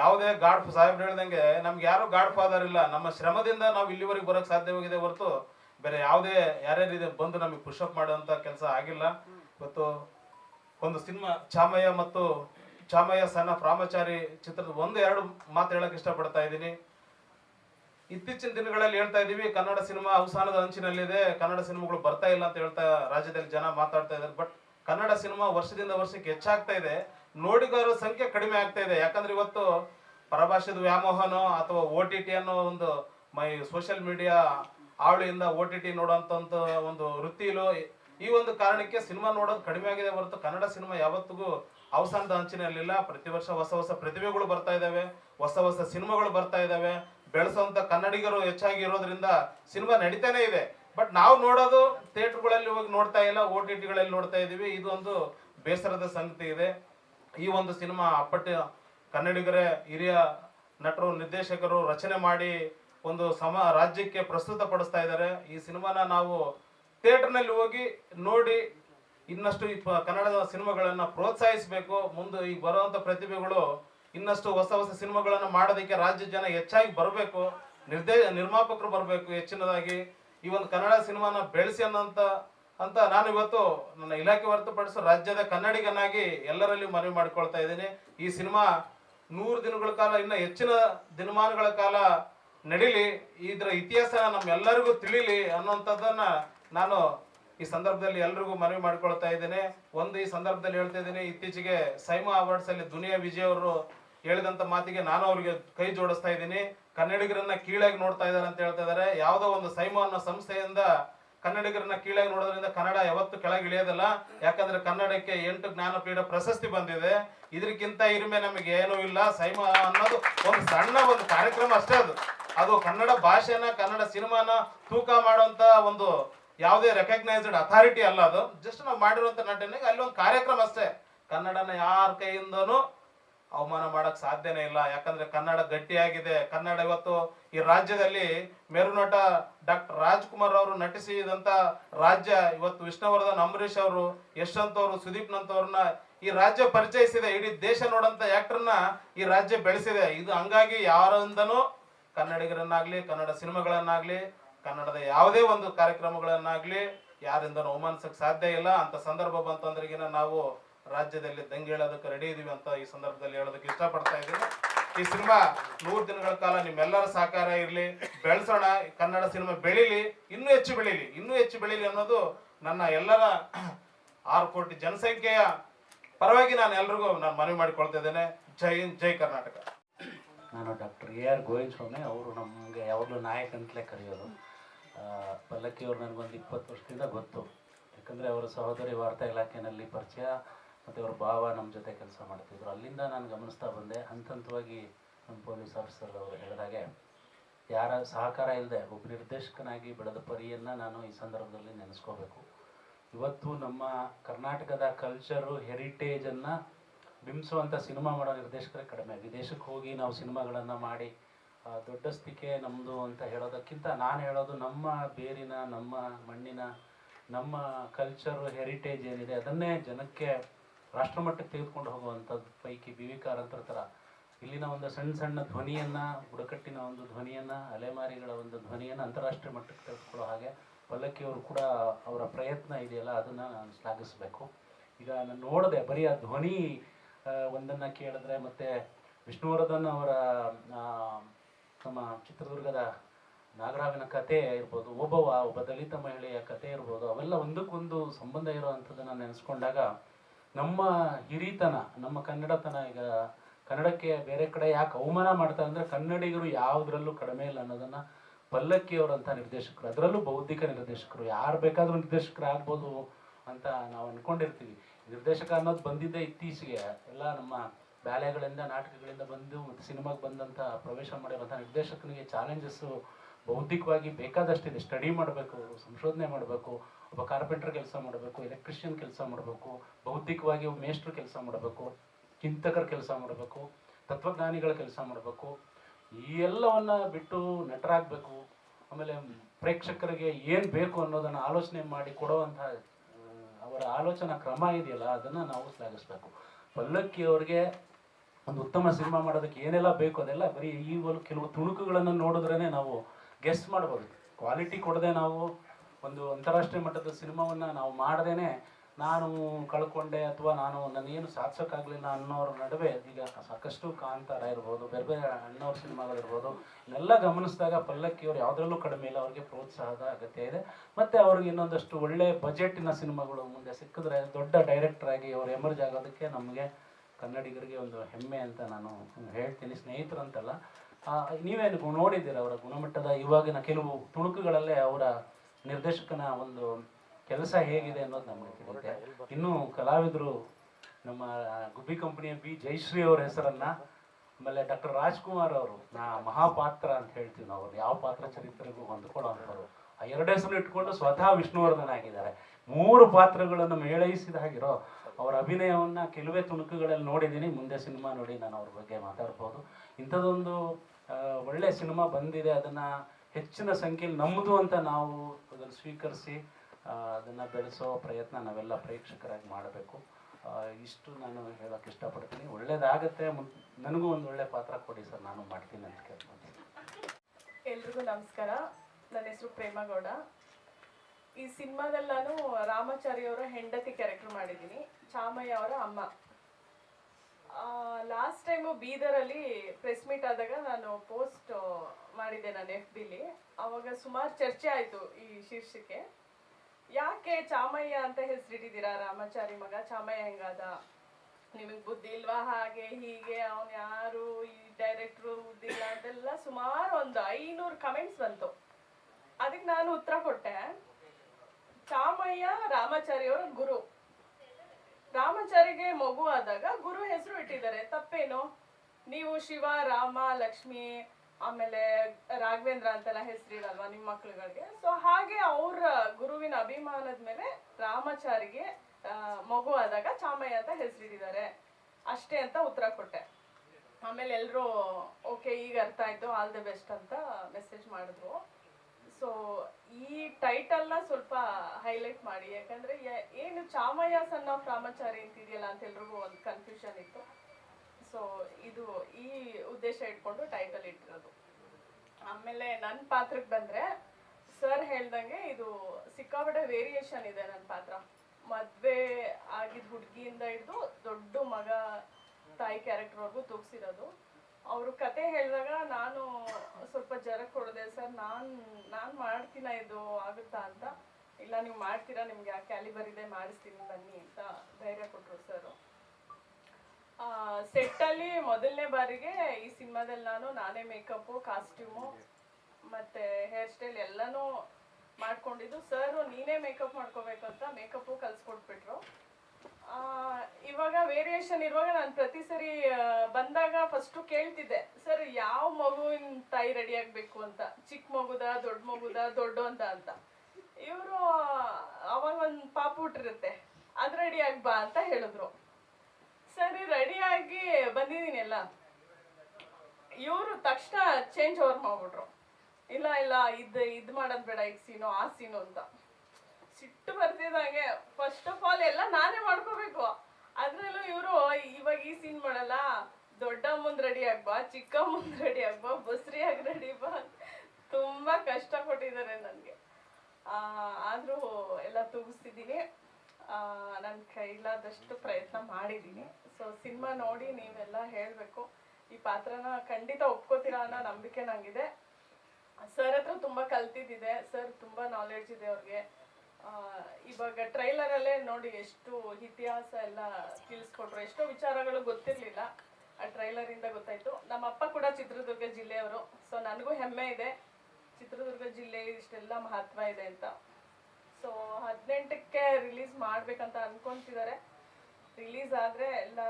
ಯಾವುದೇ ಗಾಡ್ ಸಾಹೇಬ್ರು ಹೇಳ್ದಂಗೆ ನಮ್ಗೆ ಯಾರು ಗಾಡ್ ಫಾದರ್ ಇಲ್ಲ. ನಮ್ಮ ಶ್ರಮದಿಂದ ನಾವು ಇಲ್ಲಿವರೆಗೆ ಬರೋಕ್ಕೆ ಸಾಧ್ಯವಾಗಿದೆ ಹೊರತು ಬೇರೆ ಯಾವುದೇ ಯಾರ್ಯಾರಿದೆ ಬಂದು ನಮಗೆ ಪುಷಪ್ ಮಾಡುವಂಥ ಕೆಲಸ ಆಗಿಲ್ಲ. ಇವತ್ತು ಒಂದು ಸಿನಿಮಾ ಚಾಮಯ್ಯ ಮತ್ತು ಚಾಮಯ್ಯ ಸಣ್ಣ ಪ್ರಾಮಚಾರಿ ಚಿತ್ರದ ಒಂದು ಎರಡು ಮಾತು ಹೇಳಕ್ ಇಷ್ಟಪಡ್ತಾ ಇದ್ದೀನಿ. ಇತ್ತೀಚಿನ ದಿನಗಳಲ್ಲಿ ಹೇಳ್ತಾ ಇದೀವಿ ಕನ್ನಡ ಸಿನಿಮಾ ಅವಸಾನದ ಅಂಚಿನಲ್ಲಿದೆ, ಕನ್ನಡ ಸಿನಿಮಾಗಳು ಬರ್ತಾ ಇಲ್ಲ ಅಂತ ಹೇಳ್ತಾ ರಾಜ್ಯದಲ್ಲಿ ಜನ ಮಾತಾಡ್ತಾ ಇದ್ದಾರೆ. ಬಟ್ ಕನ್ನಡ ಸಿನಿಮಾ ವರ್ಷದಿಂದ ವರ್ಷಕ್ಕೆ ಹೆಚ್ಚಾಗ್ತಾ ಇದೆ. ನೋಡಿಗರ ಸಂಖ್ಯೆ ಕಡಿಮೆ ಆಗ್ತಾ ಇದೆ. ಯಾಕಂದ್ರೆ ಇವತ್ತು ಪರಭಾಷೆದ ವ್ಯಾಮೋಹನೋ ಅಥವಾ ಓ ಟಿ ಟಿ ಅನ್ನೋ ಒಂದು ಮೈ ಸೋಷಿಯಲ್ ಮೀಡಿಯಾ ಆವಳಿಯಿಂದ ಓ ಟಿ ಟಿ ನೋಡೋಂಥ ಒಂದು ವೃತ್ತಿಲೋ ಈ ಒಂದು ಕಾರಣಕ್ಕೆ ಸಿನಿಮಾ ನೋಡೋದು ಕಡಿಮೆ ಆಗಿದೆ ಹೊರತು ಕನ್ನಡ ಸಿನಿಮಾ ಯಾವತ್ತಿಗೂ ಅವಸಾನದ ಅಂಚಿನಲ್ಲಿಲ್ಲ. ಪ್ರತಿ ವರ್ಷ ಹೊಸ ಹೊಸ ಪ್ರತಿಭೆಗಳು ಬರ್ತಾ ಇದ್ದಾವೆ ಹೊಸ ಹೊಸ ಸಿನಿಮಾಗಳು ಬರ್ತಾ ಇದ್ದಾವೆ ಬೆಳೆಸುವಂತ ಕನ್ನಡಿಗರು ಹೆಚ್ಚಾಗಿ ಇರೋದ್ರಿಂದ ಸಿನಿಮಾ ನಡೀತಾನೆ ಇದೆ. ಬಟ್ ನಾವು ನೋಡೋದು, ಥಿಯೇಟರ್ಗಳಲ್ಲಿ ಹೋಗಿ ನೋಡ್ತಾ ಇಲ್ಲ, ಓ ಟಿ ಟಿಗಳಲ್ಲಿ ನೋಡ್ತಾ ಇದೀವಿ ಇದು ಒಂದು ಬೇಸರದ ಸಂಗತಿ ಇದೆ. ಈ ಒಂದು ಸಿನಿಮಾ ಅಪ್ಪಟ್ಟ ಕನ್ನಡಿಗರೇ, ಹಿರಿಯ ನಟರು, ನಿರ್ದೇಶಕರು ರಚನೆ ಮಾಡಿ ಒಂದು ಸಮ, ರಾಜ್ಯಕ್ಕೆ ಪ್ರಸ್ತುತ ಪಡಿಸ್ತಾ ಇದ್ದಾರೆ. ಈ ಸಿನಿಮಾನ ನಾವು ಥಿಯೇಟರ್ನಲ್ಲಿ ಹೋಗಿ ನೋಡಿ ಇನ್ನಷ್ಟು ಕನ್ನಡದ ಸಿನಿಮಾಗಳನ್ನ ಪ್ರೋತ್ಸಾಹಿಸಬೇಕು. ಮುಂದೆ ಈಗ ಬರುವಂಥ ಪ್ರತಿಭೆಗಳು ಇನ್ನಷ್ಟು ಹೊಸ ಹೊಸ ಸಿನಿಮಾಗಳನ್ನ ಮಾಡೋದಕ್ಕೆ ರಾಜ್ಯ ಜನ ಹೆಚ್ಚಾಗಿ ಬರಬೇಕು. ನಿರ್ದೇ, ನಿರ್ಮಾಪಕರು ಬರಬೇಕು ಹೆಚ್ಚಿನದಾಗಿ. ಈ ಒಂದು ಕನ್ನಡ ಸಿನಿಮಾನ ಬೆಳೆಸಿ ಅನ್ನೋಂತ ಅಂತ ನಾನು ಇವತ್ತು ನನ್ನ ಇಲಾಖೆ ಹೊರತುಪಡಿಸಿ ರಾಜ್ಯದ ಕನ್ನಡಿಗನಾಗಿ ಎಲ್ಲರಲ್ಲಿ ಮನವಿ ಮಾಡಿಕೊಳ್ತಾ ಇದ್ದೀನಿ. ಈ ಸಿನಿಮಾ ನೂರು ದಿನಗಳ ಕಾಲ, ಇನ್ನ ಹೆಚ್ಚಿನ ದಿನಮಾನಗಳ ಕಾಲ ನಡೀಲಿ. ಇದರ ಇತಿಹಾಸ ನಮ್ಮೆಲ್ಲರಿಗೂ ತಿಳಿಲಿ ಅನ್ನೋಂಥದ್ದನ್ನ ನಾನು ಈ ಸಂದರ್ಭದಲ್ಲಿ ಎಲ್ರಿಗೂ ಮನವಿ ಮಾಡ್ಕೊಳ್ತಾ ಇದ್ದೇನೆ. ಒಂದು ಈ ಸಂದರ್ಭದಲ್ಲಿ ಹೇಳ್ತಾ ಇದ್ದೀನಿ, ಇತ್ತೀಚೆಗೆ ಸೈಮಾ ಅವಾರ್ಡ್ಸ್ ಅಲ್ಲಿ ದುನಿಯಾ ವಿಜಯ್ ಅವರು ಹೇಳಿದಂತ ಮಾತಿಗೆ ನಾನು ಅವರಿಗೆ ಕೈ ಜೋಡಿಸ್ತಾ ಇದ್ದೀನಿ. ಕನ್ನಡಿಗರನ್ನ ಕೀಳಾಗಿ ನೋಡ್ತಾ ಇದ್ದಾರೆ ಅಂತ ಹೇಳ್ತಾ ಇದ್ದಾರೆ. ಯಾವುದೋ ಒಂದು ಸೈಮಾ ಅನ್ನೋ ಸಂಸ್ಥೆಯಿಂದ ಕನ್ನಡಿಗರನ್ನ ಕೀಳಾಗಿ ನೋಡೋದ್ರಿಂದ ಕನ್ನಡ ಯಾವತ್ತು ಕೆಳಗೆ ಇಳಿಯೋದಲ್ಲ. ಯಾಕಂದ್ರೆ ಕನ್ನಡಕ್ಕೆ ಎಂಟು ಜ್ಞಾನಪೀಠ ಪ್ರಶಸ್ತಿ ಬಂದಿದೆ. ಇದಕ್ಕಿಂತ ಇರಿಮೆ ನಮಗೆ ಏನೂ ಇಲ್ಲ. ಸೈಮಾ ಅನ್ನೋದು ಒಂದು ಸಣ್ಣ ಒಂದು ಕಾರ್ಯಕ್ರಮ ಅಷ್ಟೇ ಅದು. ಅದು ಕನ್ನಡ ಭಾಷೆನ, ಕನ್ನಡ ಸಿನಿಮಾನ ತೂಕ ಮಾಡುವಂತ ಒಂದು ಯಾವುದೇ ರೆಕಗ್ನೈಸ್ಡ್ ಅಥಾರಿಟಿ ಅಲ್ಲ ಅದು. ಜಸ್ಟ್ ನಾವು ಮಾಡಿರುವಂತ ನಟನೆಗೆ ಅಲ್ಲಿ ಒಂದು ಕಾರ್ಯಕ್ರಮ ಅಷ್ಟೇ. ಕನ್ನಡನ ಯಾರ ಕೈಯಿಂದನೂ ಅವಮಾನ ಮಾಡಕ್ ಸಾಧ್ಯನೇ ಇಲ್ಲ. ಯಾಕಂದ್ರೆ ಕನ್ನಡ ಗಟ್ಟಿಯಾಗಿದೆ. ಕನ್ನಡ ಇವತ್ತು ಈ ರಾಜ್ಯದಲ್ಲಿ ಮೇರುನಟ ಡಾಕ್ಟರ್ ರಾಜ್ಕುಮಾರ್ ಅವರು ನಟಿಸಿದಂತ ರಾಜ್ಯ ಇವತ್ತು ವಿಷ್ಣುವರ್ಧನ್, ಅಂಬರೀಷ್ ಅವರು, ಯಶವಂತ್ ಅವರು, ಸುದೀಪ್ ನಂತವ್ರನ್ನ ಈ ರಾಜ್ಯ ಪರಿಚಯಿಸಿದೆ. ಇಡೀ ದೇಶ ನೋಡಂತ ಆಕ್ಟರ್ನ ಈ ರಾಜ್ಯ ಬೆಳೆಸಿದೆ. ಇದು ಹಂಗಾಗಿ ಯಾರಿಂದನೂ ಕನ್ನಡಿಗರನ್ನಾಗ್ಲಿ, ಕನ್ನಡ ಸಿನಿಮಾಗಳನ್ನಾಗ್ಲಿ, ಕನ್ನಡದ ಯಾವುದೇ ಒಂದು ಕಾರ್ಯಕ್ರಮಗಳನ್ನಾಗ್ಲಿ ಯಾರಿಂದ ಅವಮಾನಿಸಕ್ ಸಾಧ್ಯ ಇಲ್ಲ. ಅಂತ ಸಂದರ್ಭ ಬಂತಂದ್ರಿಗಿನ ನಾವು ರಾಜ್ಯದಲ್ಲಿ ದಂಗೆ ಹೇಳೋದಕ್ಕೆ ರೆಡಿ ಇದೀವಿ ಅಂತ ಈ ಸಂದರ್ಭದಲ್ಲಿ ಹೇಳೋದಕ್ಕೆ ಇಷ್ಟಪಡ್ತಾ ಇದ್ದೀನಿ. ಈ ಸಿನಿಮಾ ನೂರು ದಿನಗಳ ಕಾಲ ನಿಮ್ಮೆಲ್ಲರ ಸಹಕಾರ ಇರಲಿ. ಬೆಳೆಸೋಣ, ಕನ್ನಡ ಸಿನಿಮಾ ಬೆಳೀಲಿ, ಇನ್ನೂ ಹೆಚ್ಚು ಬೆಳೀಲಿ, ಇನ್ನೂ ಹೆಚ್ಚು ಬೆಳೀಲಿ ಅನ್ನೋದು ನನ್ನ ಎಲ್ಲರ ಆರು ಕೋಟಿ ಜನಸಂಖ್ಯೆಯ ಪರವಾಗಿ ನಾನು ಎಲ್ರಿಗೂ ನಾನು ಮನವಿ ಮಾಡಿಕೊಳ್ತಾ ಇದ್ದೇನೆ. ಜೈ ಜೈ ಕರ್ನಾಟಕ. ನಾನು doctor A R Govinda Swamy ಅವರು ನಮಗೆ ಯಾವಾಗಲೂ ನಾಯಕ ಅಂತಲೇ ಕರೆಯೋರು ಪಲ್ಲಕ್ಕಿಯವರು ನನಗೊಂದು ಇಪ್ಪತ್ತು ವರ್ಷದಿಂದ ಗೊತ್ತು. ಯಾಕಂದರೆ ಅವರ ಸಹೋದರಿ ವಾರ್ತಾ ಇಲಾಖೆಯಲ್ಲಿ ಪರಿಚಯ. ಮತ್ತು ಅವ್ರ ಭಾವ ನಮ್ಮ ಜೊತೆ ಕೆಲಸ ಮಾಡ್ತಿದ್ರು. ಅಲ್ಲಿಂದ ನಾನು ಗಮನಿಸ್ತಾ ಬಂದೆ. ಹಂತ ಹಂತವಾಗಿ ನಮ್ಮ ಪೊಲೀಸ್ ಆಫೀಸರ್ ಅವರು ಹೇಳಿದಾಗೆ, ಯಾರ ಸಹಕಾರ ಇಲ್ಲದೆ ಒಬ್ಬ ನಿರ್ದೇಶಕನಾಗಿ ಬೆಳೆದ ಪರಿಯನ್ನು ನಾನು ಈ ಸಂದರ್ಭದಲ್ಲಿ ನೆನೆಸ್ಕೋಬೇಕು. ಇವತ್ತು ನಮ್ಮ ಕರ್ನಾಟಕದ ಕಲ್ಚರು ಹೆರಿಟೇಜನ್ನು ಬಿಂಬಿಸುವಂಥ ಸಿನಿಮಾ ಮಾಡೋ ನಿರ್ದೇಶಕರೇ ಕಡಿಮೆ. ವಿದೇಶಕ್ಕೆ ಹೋಗಿ ನಾವು ಸಿನಿಮಾಗಳನ್ನು ಮಾಡಿ ದೊಡ್ಡ ದೊಡ್ಡಸ್ತಿಕೆ ನಮ್ಮದು ಅಂತ ಹೇಳೋದಕ್ಕಿಂತ ನಾನು ಹೇಳೋದು ನಮ್ಮ ಬೇರಿನ, ನಮ್ಮ ಮಣ್ಣಿನ, ನಮ್ಮ ಕಲ್ಚರ್ ಹೆರಿಟೇಜ್ ಏನಿದೆ ಅದನ್ನೇ ಜನಕ್ಕೆ ರಾಷ್ಟ್ರಮಟ್ಟಕ್ಕೆ ತೆಗೆದುಕೊಂಡು ಹೋಗುವಂಥದ್ದು ಪೈಕಿ ಬಿ ವಿ ಥರ. ಇಲ್ಲಿನ ಒಂದು ಸಣ್ಣ ಸಣ್ಣ ಧ್ವನಿಯನ್ನು, ಬುಡಕಟ್ಟಿನ ಒಂದು ಧ್ವನಿಯನ್ನು, ಅಲೆಮಾರಿಗಳ ಒಂದು ಧ್ವನಿಯನ್ನು ಅಂತಾರಾಷ್ಟ್ರೀಯ ಮಟ್ಟಕ್ಕೆ ತೆಗೆದುಕೊಳ್ಳೋ ಹಾಗೆ ಪಲ್ಲಕ್ಕಿಯವರು ಕೂಡ ಅವರ ಪ್ರಯತ್ನ ಇದೆಯಲ್ಲ, ಅದನ್ನು ನಾನು ಶ್ಲಾಘಿಸಬೇಕು. ಈಗ ನಾನು ನೋಡಿದೆ ಬರೀ ಆ ಧ್ವನಿ ಒಂದನ್ನು ಕೇಳಿದ್ರೆ ಮತ್ತು ವಿಷ್ಣುವರ್ಧನ್ ಅವರ ನಮ್ಮ ಚಿತ್ರದುರ್ಗದ ನಾಗರಾವಿನ ಕತೆ ಇರ್ಬೋದು ಒಬ್ಬವ ಒಬ್ಬ ದಲಿತ ಮಹಿಳೆಯ ಕತೆ ಇರ್ಬೋದು, ಅವೆಲ್ಲ ಒಂದಕ್ಕೊಂದು ಸಂಬಂಧ ಇರೋವಂಥದ್ದನ್ನು ನೆನೆಸ್ಕೊಂಡಾಗ ನಮ್ಮ ಹಿರಿತನ, ನಮ್ಮ ಕನ್ನಡತನ ಈಗ ಕನ್ನಡಕ್ಕೆ ಬೇರೆ ಕಡೆ ಯಾಕೆ ಅವಮಾನ ಮಾಡ್ತಾರೆ ಅಂದರೆ ಕನ್ನಡಿಗರು ಯಾವುದ್ರಲ್ಲೂ ಕಡಿಮೆ ಇಲ್ಲ ಅನ್ನೋದನ್ನು ಪಲ್ಲಕ್ಕಿಯವರಂಥ ನಿರ್ದೇಶಕರು, ಅದರಲ್ಲೂ ಬೌದ್ಧಿಕ ನಿರ್ದೇಶಕರು, ಯಾರು ಬೇಕಾದರೂ ನಿರ್ದೇಶಕರಾಗ್ಬೋದು ಅಂತ ನಾವು ಅಂದ್ಕೊಂಡಿರ್ತೀವಿ ನಿರ್ದೇಶಕ ಅನ್ನೋದು ಬಂದಿದ್ದೇ ಇತ್ತೀಚೆಗೆ ಎಲ್ಲ ನಮ್ಮ ಬ್ಯಾಲೆಗಳಿಂದ, ನಾಟಕಗಳಿಂದ ಬಂದು ಮತ್ತು ಸಿನಿಮಾಗೆ ಬಂದಂಥ ಪ್ರವೇಶ ಮಾಡಿರುವಂಥ ನಿರ್ದೇಶಕನಿಗೆ ಚಾಲೆಂಜಸ್ಸು ಬೌದ್ಧಿಕವಾಗಿ ಬೇಕಾದಷ್ಟಿದೆ. ಸ್ಟಡಿ ಮಾಡಬೇಕು, ಸಂಶೋಧನೆ ಮಾಡಬೇಕು. ಒಬ್ಬ ಕಾರ್ಪೆಂಟರ್ ಕೆಲಸ ಮಾಡಬೇಕು, ಎಲೆಕ್ಟ್ರಿಷಿಯನ್ ಕೆಲಸ ಮಾಡಬೇಕು ಬೌದ್ಧಿಕವಾಗಿ ಒಬ್ಬ ಮೇಷ್ಟ್ರು ಕೆಲಸ ಮಾಡಬೇಕು, ಚಿಂತಕರ ಕೆಲಸ ಮಾಡಬೇಕು, ತತ್ವಜ್ಞಾನಿಗಳ ಕೆಲಸ ಮಾಡಬೇಕು, ಈ ಎಲ್ಲವನ್ನ ಬಿಟ್ಟು ನಟರಾಗಬೇಕು, ಆಮೇಲೆ ಪ್ರೇಕ್ಷಕರಿಗೆ ಏನು ಬೇಕು ಅನ್ನೋದನ್ನು ಆಲೋಚನೆ ಮಾಡಿ ಕೊಡುವಂಥ ಅವರ ಆಲೋಚನಾ ಕ್ರಮ ಇದೆಯಲ್ಲ, ಅದನ್ನು ನಾವು ಶ್ಲಾಘಿಸ್ಬೇಕು. ಪಲ್ಲಕ್ಕಿ ಅವರಿಗೆ ಒಂದು ಉತ್ತಮ ಸಿನಿಮಾ ಮಾಡೋದಕ್ಕೆ ಏನೆಲ್ಲ ಬೇಕು ಅದೆಲ್ಲ ಬರೀ ಈ ಕೆಲವು ತುಣುಕುಗಳನ್ನು ನೋಡಿದ್ರೇ ನಾವು ಗೆಸ್ ಮಾಡ್ಬೋದು. ಕ್ವಾಲಿಟಿ ಕೊಡದೆ ನಾವು ಒಂದು ಅಂತಾರಾಷ್ಟ್ರೀಯ ಮಟ್ಟದ ಸಿನಿಮಾವನ್ನು ನಾವು ಮಾಡದೇನೆ ನಾನು ಕಳ್ಕೊಂಡೆ ಅಥವಾ ನಾನು ನಾನೇನು ಸಾಧಿಸೋಕ್ಕಾಗಲಿಲ್ಲ ಅನ್ನೋರ ನಡುವೆ ಈಗ ಸಾಕಷ್ಟು ಕಾಂತಾರ ಇರ್ಬೋದು ಬೇರೆ ಬೇರೆ ಅಣ್ಣವ್ರ ಸಿನಿಮಾಗಳಿರ್ಬೋದು ಇದನ್ನೆಲ್ಲ ಗಮನಿಸಿದಾಗ ಪಲ್ಲಕ್ಕಿಯವ್ರು ಯಾವುದರಲ್ಲೂ ಕಡಿಮೆ ಇಲ್ಲ ಅವ್ರಿಗೆ ಪ್ರೋತ್ಸಾಹದ ಅಗತ್ಯ ಇದೆ. ಮತ್ತು ಅವ್ರಿಗೆ ಇನ್ನೊಂದಷ್ಟು ಒಳ್ಳೆ ಬಜೆಟಿನ ಸಿನಿಮಾಗಳು ಮುಂದೆ ಸಿಕ್ಕಿದ್ರೆ ದೊಡ್ಡ ಡೈರೆಕ್ಟರ್ ಆಗಿ ಅವ್ರು ಎಮರ್ಜ್ ಆಗೋದಕ್ಕೆ ನಮಗೆ ಕನ್ನಡಿಗರಿಗೆ ಒಂದು ಹೆಮ್ಮೆ ಅಂತ ನಾನು ಹೇಳ್ತೀನಿ. ಸ್ನೇಹಿತರಂತಲ್ಲ ಆ, ನೀವೇನು ನೋಡಿದ್ದೀರ ಅವರ ಗುಣಮಟ್ಟದ ಇವಾಗಿನ ಕೆಲವು ತುಣುಕುಗಳಲ್ಲೇ ಅವರ ನಿರ್ದೇಶಕನ ಒಂದು ಕೆಲಸ ಹೇಗಿದೆ ಅನ್ನೋದು ನಮಗೆ ತಿಳಿಯುತ್ತೆ. ಇನ್ನು ಕಲಾವಿದರು ನಮ್ಮ ಗುಬ್ಬಿ ಕಂಪನಿಯ ಬಿ ಜಯಶ್ರೀ ಅವ್ರ ಹೆಸರನ್ನ, ಆಮೇಲೆ ಡಾಕ್ಟರ್ ರಾಜ್ಕುಮಾರ್ ಅವರು, ನಾ ಮಹಾಪಾತ್ರ ಅಂತ ಹೇಳ್ತೀವಿ ನಾವು, ಅವ್ರು ಯಾವ ಪಾತ್ರ ಚರಿತ್ರೆಗೂ ಹೊಂದ್ಕೊಳ್ಳೋಂಥವ್ರು ಆ ಎರಡು ಹೆಸರು ಇಟ್ಕೊಂಡು ಸ್ವತಃ ವಿಷ್ಣುವರ್ಧನ್ ಆಗಿದ್ದಾರೆ. ಮೂರು ಪಾತ್ರಗಳನ್ನು ಮೇಳೈಸಿದ ಹಾಗಿರೋ ಅವರ ಅಭಿನಯವನ್ನ ಕೆಲವೇ ತುಣುಕುಗಳಲ್ಲಿ ನೋಡಿದ್ದೀನಿ. ಮುಂದೆ ಸಿನಿಮಾ ನೋಡಿ ನಾನು ಅವ್ರ ಬಗ್ಗೆ ಮಾತಾಡ್ಬೋದು. ಇಂಥದ್ದೊಂದು ಒಳ್ಳೆ ಸಿನಿಮಾ ಬಂದಿದೆ. ಅದನ್ನು ಹೆಚ್ಚಿನ ಸಂಖ್ಯೆಯಲ್ಲಿ ನಮ್ಮದು ಅಂತ ನಾವು ಅದನ್ನು ಸ್ವೀಕರಿಸಿ ಅದನ್ನು ಬೆಳೆಸೋ ಪ್ರಯತ್ನ ನಾವೆಲ್ಲ ಪ್ರೇಕ್ಷಕರಾಗಿ ಮಾಡಬೇಕು. ಇಷ್ಟು ನಾನು ಹೇಳೋಕ್ಕೆ ಇಷ್ಟಪಡ್ತೀನಿ. ಒಳ್ಳೇದಾಗತ್ತೆ ನನಗೂ ಒಂದು ಒಳ್ಳೆ ಪಾತ್ರ ಕೊಡಿ ಸರ್, ನಾನು ಮಾಡ್ತೀನಿ ಅಂತ ಕೇಳ್ತೀನಿ ಎಲ್ರಿಗೂ ನಮಸ್ಕಾರ. ನನ್ನ ಹೆಸರು ಪ್ರೇಮಗೌಡ. ಈ ಸಿನಿಮಾದಲ್ಲಿ ನಾನು ರಾಮಾಚಾರಿ ಅವರ ಹೆಂಡತಿ ಕ್ಯಾರೆಕ್ಟರ್ ಮಾಡಿದ್ದೀನಿ. ಚಾಮಯ್ಯ ಅವರ ಅಮ್ಮ. ಲಾಸ್ಟ್ ಟೈಮು ಬೀದರಲ್ಲಿ ಪ್ರೆಸ್ ಮೀಟ್ ಆದಾಗ ನಾನು ಪೋಸ್ಟ್ ಮಾಡಿದ್ದೆ ನಾನು ಎಫ್ ಡಿಲಿ ಅವಾಗ ಸುಮಾರು ಚರ್ಚೆ ಆಯಿತು ಈ ಶೀರ್ಷಿಕೆ. ಯಾಕೆ ಚಾಮಯ್ಯ ಅಂತ ಹೆಸರಿಟ್ಟಿದ್ದೀರಾ ರಾಮಾಚಾರಿ ಮಗ? ಚಾಮಯ್ಯ ಹೆಂಗಾದ? ನಿಮಗೆ ಬುದ್ಧಿ ಇಲ್ವಾ? ಹಾಗೆ, ಹೀಗೆ, ಅವನು ಯಾರು? ಈ ಡೈರೆಕ್ಟ್ರು ಬುದ್ಧಿ ಇಲ್ಲ ಅಂತೆಲ್ಲ ಸುಮಾರು ಒಂದು ಐನೂರು ಕಮೆಂಟ್ಸ್ ಬಂತು. ಅದಕ್ಕೆ ನಾನು ಉತ್ತರ ಕೊಟ್ಟೆ. ಚಾಮಯ್ಯ ರಾಮಾಚಾರಿ ಅವರ ಗುರು. ರಾಮಾಚಾರಿಗೆ ಮಗು ಆದಾಗ ಗುರು ಹೆಸರು ಇಟ್ಟಿದ್ದಾರೆ. ತಪ್ಪೇನು? ನೀವು ಶಿವ, ರಾಮ, ಲಕ್ಷ್ಮಿ ಆಮೇಲೆ ರಾಘವೇಂದ್ರ ಅಂತೆಲ್ಲ ಹೆಸರಿರಲ್ವಾ ನಿಮ್ಮ ಮಕ್ಳುಗಳಿಗೆ? ಸೊ ಹಾಗೆ ಅವ್ರ ಗುರುವಿನ ಅಭಿಮಾನದ ಮೇಲೆ ರಾಮಾಚಾರಿಗೆ ಮಗು ಆದಾಗ ಚಾಮಯ್ಯ ಅಂತ ಹೆಸರಿಟ್ಟಿದ್ದಾರೆ ಅಷ್ಟೇ ಅಂತ ಉತ್ತರ ಕೊಟ್ಟೆ. ಆಮೇಲೆ ಎಲ್ಲರೂ ಓಕೆ, ಈಗ ಅರ್ಥ ಆಯ್ತು, ಆಲ್ ದಿ ಬೆಸ್ಟ್ ಅಂತ ಮೆಸೇಜ್ ಮಾಡಿದ್ರು. ಸೊ ಈ ಟೈಟಲ್ನ ಸ್ವಲ್ಪ ಹೈಲೈಟ್ ಮಾಡಿ. ಯಾಕಂದ್ರೆ ಏನು ಚಾಮಯ್ಯ ಸನ್ ಆಫ್ ರಾಮಾಚಾರಿ ಅಂತಿದೆಯಲ್ಲ ಅಂತ ಎಲ್ರಿಗೂ ಒಂದು ಕನ್ಫ್ಯೂಷನ್ ಇತ್ತು. ಸೊ ಇದು ಈ ಉದ್ದೇಶ ಇಟ್ಕೊಂಡು ಟೈಟಲ್ ಇಟ್ಟಿರೋದು. ಆಮೇಲೆ ನನ್ನ ಪಾತ್ರಕ್ಕೆ ಬಂದರೆ ಸರ್ ಹೇಳ್ದಂಗೆ ಇದು ಸಿಕ್ಕಾಪಟ್ಟೆ ವೇರಿಯೇಷನ್ ಇದೆ ನನ್ನ ಪಾತ್ರ. ಮದುವೆ ಆಗಿದ್ದ ಹುಡುಗಿಯಿಂದ ಹಿಡಿದು ದೊಡ್ಡ ಮಗ ತಾಯಿ ಕ್ಯಾರೆಕ್ಟರ್ವರೆಗೂ ತೂಗಿಸಿರೋದು ಅವರು ಕತೆ ಹೇಳಿದಾಗ ನಾನು ಸ್ವಲ್ಪ ಜರ ಕೊಡದೆ ಸರ್ ನಾನು ನಾನು ಮಾಡ್ತೀನ ಇದು, ಆಗುತ್ತಾ ಅಂತ? ಇಲ್ಲ, ನೀವು ಮಾಡ್ತೀರಾ? ನಿಮ್ಗೆ ಆ ಕ್ಯಾಲಿಬರ್ ಇದೆ, ಮಾಡಿಸ್ತೀನಿ, ಬನ್ನಿ, ಅಂತ ಧೈರ್ಯ ಕೊಟ್ಟರು ಸರ್ ಸೆಟ್ಟಲ್ಲಿ ಮೊದಲನೇ ಬಾರಿಗೆ ಈ ಸಿನಿಮಾದಲ್ಲಿ ನಾನು, ನಾನೇ ಮೇಕಪ್ಪು ಕಾಸ್ಟ್ಯೂಮು ಮತ್ತೆ ಹೇರ್ ಸ್ಟೈಲ್ ಎಲ್ಲನೂ ಮಾಡ್ಕೊಂಡಿದ್ದು. ಸರ್ ನೀನೇ ಮೇಕಪ್ ಮಾಡ್ಕೋಬೇಕು ಅಂತ ಮೇಕಪ್ಪು ಕಲ್ಸ್ಕೊಟ್ಬಿಟ್ರು ಇವಾಗ ವೇರಿಯೇಷನ್ ಇರುವಾಗ ನಾನು ಪ್ರತಿ ಸರಿ ಬಂದಾಗ ಫಸ್ಟು ಕೇಳ್ತಿದ್ದೆ ಸರ್ ಯಾವ ಮಗುವಿನ ತಾಯಿ ರೆಡಿ ಆಗಬೇಕು ಅಂತ? ಚಿಕ್ಕ ಮಗುದ, ದೊಡ್ಡ ಮಗುದ ದೊಡ್ಡವಂದ ಅಂತ? ಇವರು ಅವಾಗ ಒಂದು ಪಾಪು ಹುಟ್ಟಿರುತ್ತೆ, ಅದು ರೆಡಿ ಬಾ ಅಂತ ಹೇಳಿದ್ರು. ಸರಿ, ರೆಡಿಯಾಗಿ ಬಂದಿದ್ದೀನಿ ಎಲ್ಲ. ಇವರು ತಕ್ಷಣ ಚೇಂಜ್ ಓವರ್ ಮಾಡ್ಬಿಟ್ರು. ಇಲ್ಲ ಇಲ್ಲ, ಇದು ಇದು ಮಾಡೋದು ಬೇಡ ಈಗ ಸೀನು ಆ ಸೀನು ಅಂತ. ಸಿಟ್ಟು ಬರ್ತಿದ್ದಂಗೆ ಫಸ್ಟ್ ಆಫ್ ಆಲ್ ಎಲ್ಲ ನಾನೇ ಮಾಡ್ಕೋಬೇಕು. ಅದರಲ್ಲೂ ಇವರು, ಇವಾಗ ಈ ಸೀನ್ ಮಾಡಲ್ಲ. ದೊಡ್ಡ ಮುಂದೆ ರೆಡಿ ಆಗ್ಬಾ ಚಿಕ್ಕ ಮುಂದೆ ರೆಡಿ ಆಗ್ಬಾ, ಬಸ್ರಿಯಾಗಿ ರೆಡಿ ಬಾ ತುಂಬ ಕಷ್ಟ ಕೊಟ್ಟಿದ್ದಾರೆ ನನಗೆ ಆದರೂ ಎಲ್ಲ ತೂಗಿಸ್ತಿದ್ದೀನಿ. ನನ್ನ ಕೈಲಾದಷ್ಟು ಪ್ರಯತ್ನ ಮಾಡಿದ್ದೀನಿ ಸೊ ಸಿನಿಮಾ ನೋಡಿ ನೀವೆಲ್ಲ ಹೇಳಬೇಕು. ಈ ಪಾತ್ರನ ಖಂಡಿತ ಒಪ್ಕೋತೀರಾ ಅನ್ನೋ ನಂಬಿಕೆ ನನಗಿದೆ ಸರ್ ಹತ್ರ ತುಂಬ ಕಲ್ತಿದ್ದಿದೆ. ಸರ್ ತುಂಬ ನಾಲೆಡ್ಜ್ ಇದೆ ಅವ್ರಿಗೆ. ಇವಾಗ ಟ್ರೈಲರಲ್ಲೇ ನೋಡಿ ಎಷ್ಟು ಇತಿಹಾಸ ಎಲ್ಲ ತಿಳಿಸ್ಕೊಟ್ರು. ಎಷ್ಟೋ ವಿಚಾರಗಳು ಗೊತ್ತಿರಲಿಲ್ಲ. ಆ ಟ್ರೈಲರಿಂದ ಗೊತ್ತಾಯಿತು. ನಮ್ಮ ಅಪ್ಪ ಕೂಡ ಚಿತ್ರದುರ್ಗ ಜಿಲ್ಲೆಯವರು. ಸೊ ನನಗೂ ಹೆಮ್ಮೆ ಇದೆ. ಚಿತ್ರದುರ್ಗ ಜಿಲ್ಲೆ ಇಷ್ಟೆಲ್ಲ ಮಹತ್ವ ಇದೆ ಅಂತ. ಸೊ ಹದಿನೆಂಟಕ್ಕೆ ರಿಲೀಸ್ ಮಾಡ್ಬೇಕಂತ ಅನ್ಕೊಂತಿದ್ದಾರೆ ರಿಲೀಸ್ ಆದರೆ ಎಲ್ಲ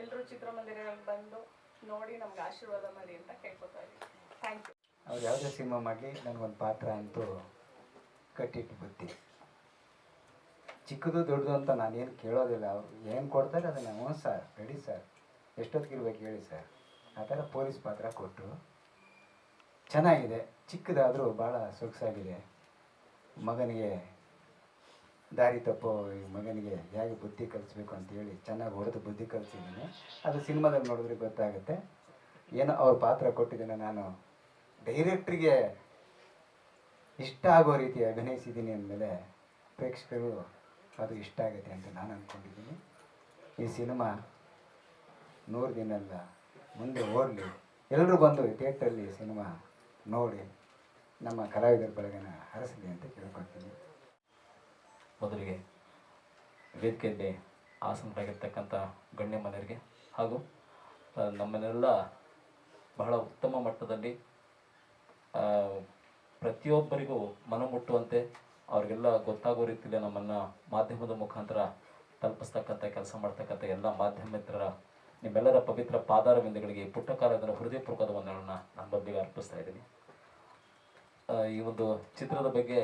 ಎಲ್ಲರೂ ಚಿತ್ರಮಂದಿರಗಳಿಗೆ ಬಂದು ನೋಡಿ ನಮ್ಗೆ ಆಶೀರ್ವಾದ ಮಾಡಿ ಅಂತ ಕೇಳ್ಕೊತಾ ಇದ್ದೀವಿ ಥ್ಯಾಂಕ್ ಯು ಅವ್ರು ಯಾವುದೇ ಸಿನಿಮಾ ಮಾಡಲಿ, ನನಗೊಂದು ಪಾತ್ರ ಅಂತೂ ಕಟ್ಟಿಟ್ಟು ಬುತ್ತಿ ಚಿಕ್ಕದು ದೊಡ್ಡದು ಅಂತ ನಾನೇನು ಕೇಳೋದಿಲ್ಲ. ಅವ್ರು ಏನು ಕೊಡ್ತಾರೆ ಅದನ್ನು, ಹ್ಞೂ ಸರ್ ರೆಡಿ ಸರ್. ಎಷ್ಟೊತ್ತಿಗೆ ಇರ್ಬೇಕು ಹೇಳಿ ಸರ್. ಆ ಥರ ಪೊಲೀಸ್ ಪಾತ್ರ ಕೊಟ್ಟರು. ಚೆನ್ನಾಗಿದೆ. ಚಿಕ್ಕದಾದರೂ ಭಾಳ ಸೊಗಸಾಗಿದೆ. ಮಗನಿಗೆ ದಾರಿ ತಪ್ಪು ಈ ಮಗನಿಗೆ ಹೇಗೆ ಬುದ್ಧಿ ಕಲಿಸ್ಬೇಕು ಅಂತೇಳಿ ಚೆನ್ನಾಗಿ ಹೊಡೆದು ಬುದ್ಧಿ ಕಲಿಸಿದ್ದೀನಿ. ಅದು ಸಿನಿಮಾದಲ್ಲಿ ನೋಡಿದ್ರೆ ಗೊತ್ತಾಗುತ್ತೆ. ಏನೋ ಅವ್ರ ಪಾತ್ರ ಕೊಟ್ಟಿದ್ದೇನೆ ನಾನು ಡೈರೆಕ್ಟ್ರಿಗೆ ಇಷ್ಟ ಆಗೋ ರೀತಿ ಅಭಿನಯಿಸಿದ್ದೀನಿ ಅಂದಮೇಲೆ ಪ್ರೇಕ್ಷಕರು ಅದು ಇಷ್ಟ ಆಗುತ್ತೆ ಅಂತ ನಾನು ಅಂದ್ಕೊಂಡಿದ್ದೀನಿ ಈ ಸಿನಿಮಾ ನೂರು ದಿನ ಅಲ್ಲ ಮುಂದೆ ಓಡಲಿ. ಎಲ್ಲರೂ ಬಂದು ಥಿಯೇಟ್ರಲ್ಲಿ ಸಿನಿಮಾ ನೋಡಿ ನಮ್ಮ ಕಲಾವಿದರ ಬಳಗನ ಹರಸಿದೆ ಅಂತ ಕೇಳ್ಕೊಳ್ತೀನಿ. ಮೊದಲಿಗೆ ವೇದಿಕೆಯಲ್ಲಿ ಆಸನರಾಗಿರ್ತಕ್ಕಂಥ ಗಣ್ಯಮನರಿಗೆ ಹಾಗೂ ಆ, ನಮ್ಮನ್ನೆಲ್ಲ ಬಹಳ ಉತ್ತಮ ಮಟ್ಟದಲ್ಲಿ ಪ್ರತಿಯೊಬ್ಬರಿಗೂ ಮನಮುಟ್ಟುವಂತೆ ಅವರಿಗೆಲ್ಲ ಗೊತ್ತಾಗೋ ರೀತಿಯಲ್ಲಿ ನಮ್ಮನ್ನು ಮಾಧ್ಯಮದ ಮುಖಾಂತರ ತಲುಪಿಸ್ತಕ್ಕಂಥ ಕೆಲಸ ಮಾಡ್ತಕ್ಕಂಥ ಎಲ್ಲ ಮಾಧ್ಯಮ ಮಿತ್ರರ ನಿಮ್ಮೆಲ್ಲರ ಪವಿತ್ರ ಪಾದಾರವಿಂದಗಳಿಗೆ ಪುಟ್ಟ ಕಾಲದ ಹೃದಯಪೂರ್ವಕದ ವಂದನೆಗಳನ್ನ ನಾನು ಬದಲಿಗೆ ಅರ್ಪಿಸ್ತಾ ಇದ್ದೀನಿ. ಈ ಒಂದು ಚಿತ್ರದ ಬಗ್ಗೆ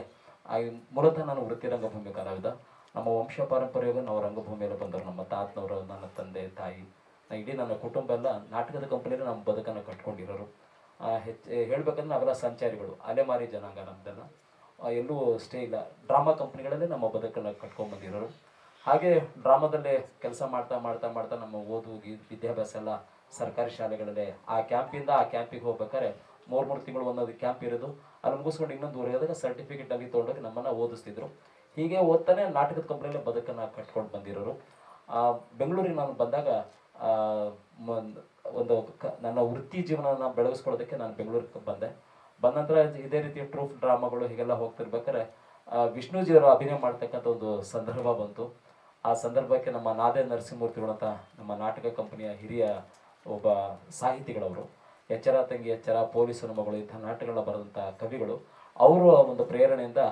ಆ, ಮೂಲತಃ ನಾನು ವೃತ್ತಿ ರಂಗಭೂಮಿ ಕಲಾವಿದ. ನಮ್ಮ ವಂಶ ಪಾರಂಪರ್ಯವಾಗಿ ನಾವು ರಂಗಭೂಮಿಯಲ್ಲಿ ಬಂದರು. ನಮ್ಮ ತಾತನವರು ನನ್ನ ತಂದೆ ತಾಯಿ ಇಡೀ ನನ್ನ ಕುಟುಂಬ ಎಲ್ಲ ನಾಟಕದ ಕಂಪನಿಯಲ್ಲಿ ನಮ್ಮ ಬದುಕನ್ನು ಕಟ್ಕೊಂಡಿರೋರು. ಹೆಚ್ಚು ಹೇಳ್ಬೇಕಂದ್ರೆ ನಾವೆಲ್ಲ ಸಂಚಾರಿಗಳು ಅಲೆಮಾರಿ ಜನಾಂಗ ನಮ್ದೆಲ್ಲ. ಎಲ್ಲೂ ಸ್ಟೇ ಇಲ್ಲ. ಡ್ರಾಮಾ ಕಂಪ್ನಿಗಳಲ್ಲೇ ನಮ್ಮ ಬದುಕನ್ನು ಕಟ್ಕೊಂಡ್ಬಂದಿರೋರು ಹಾಗೆ ಡ್ರಾಮಾದಲ್ಲೇ ಕೆಲಸ ಮಾಡ್ತಾ ಮಾಡ್ತಾ ಮಾಡ್ತಾ ನಮ್ಮ ಓದು ವಿದ್ಯಾಭ್ಯಾಸ ಎಲ್ಲ ಸರ್ಕಾರಿ ಶಾಲೆಗಳಲ್ಲೇ ಆ ಕ್ಯಾಂಪಿಂದ ಆ ಕ್ಯಾಂಪಿಗೆ ಹೋಗ್ಬೇಕಾದ್ರೆ ಮೂರು ಮೂರು ತಿಂಗಳು ಒಂದೊಂದು ಕ್ಯಾಂಪ್ ಇರೋದು. ಅಲ್ಲಿ ಮುಗಿಸ್ಕೊಂಡು ಇನ್ನೊಂದು ಊರಿಗೆ ಹೋದಾಗ ಸರ್ಟಿಫಿಕೇಟ್ ಆಗಿ ತೊಗೊಂಡೋಗಿ ನಮ್ಮನ್ನು ಓದಿಸ್ತಿದ್ರು. ಹೀಗೆ ಓದ್ತಾನೆ ನಾಟಕದ ಕಂಪ್ನಿಯಲ್ಲೇ ಬದುಕನ್ನು ಕಟ್ಕೊಂಡು ಬಂದಿರೋರು. ಬೆಂಗಳೂರಿಗೆ ನಾನು ಬಂದಾಗ ಒಂದು ನನ್ನ ವೃತ್ತಿ ಜೀವನನ ಬೆಳಗಿಸ್ಕೊಳ್ಳೋದಕ್ಕೆ ನಾನು ಬೆಂಗಳೂರಿಗೆ ಬಂದೆ. ಬಂದ ನಂತರ ಇದೇ ರೀತಿ ಟ್ರೂಫ್ ಡ್ರಾಮಾಗಳು ಹೀಗೆಲ್ಲ ಹೋಗ್ತಿರ್ಬೇಕಾದ್ರೆ ವಿಷ್ಣುಜಿಯವರು ಅಭಿನಯ ಮಾಡ್ತಕ್ಕಂಥ ಒಂದು ಸಂದರ್ಭ ಬಂತು. ಆ ಸಂದರ್ಭಕ್ಕೆ ನಮ್ಮ ನಾದೇ ನರಸಿಂಹಮೂರ್ತಿಗಳು ಅಂತ ನಮ್ಮ ನಾಟಕ ಕಂಪನಿಯ ಹಿರಿಯ ಒಬ್ಬ ಸಾಹಿತಿಗಳವರು. ಎಚ್ಚರ ತಂಗಿ ಎಚ್ಚರ ಪೊಲೀಸನ ಮಗಳು, ಇಂಥ ನಾಟಕಗಳನ್ನ ಬರೆದಂಥ ಕವಿಗಳು, ಅವರ ಒಂದು ಪ್ರೇರಣೆಯಿಂದ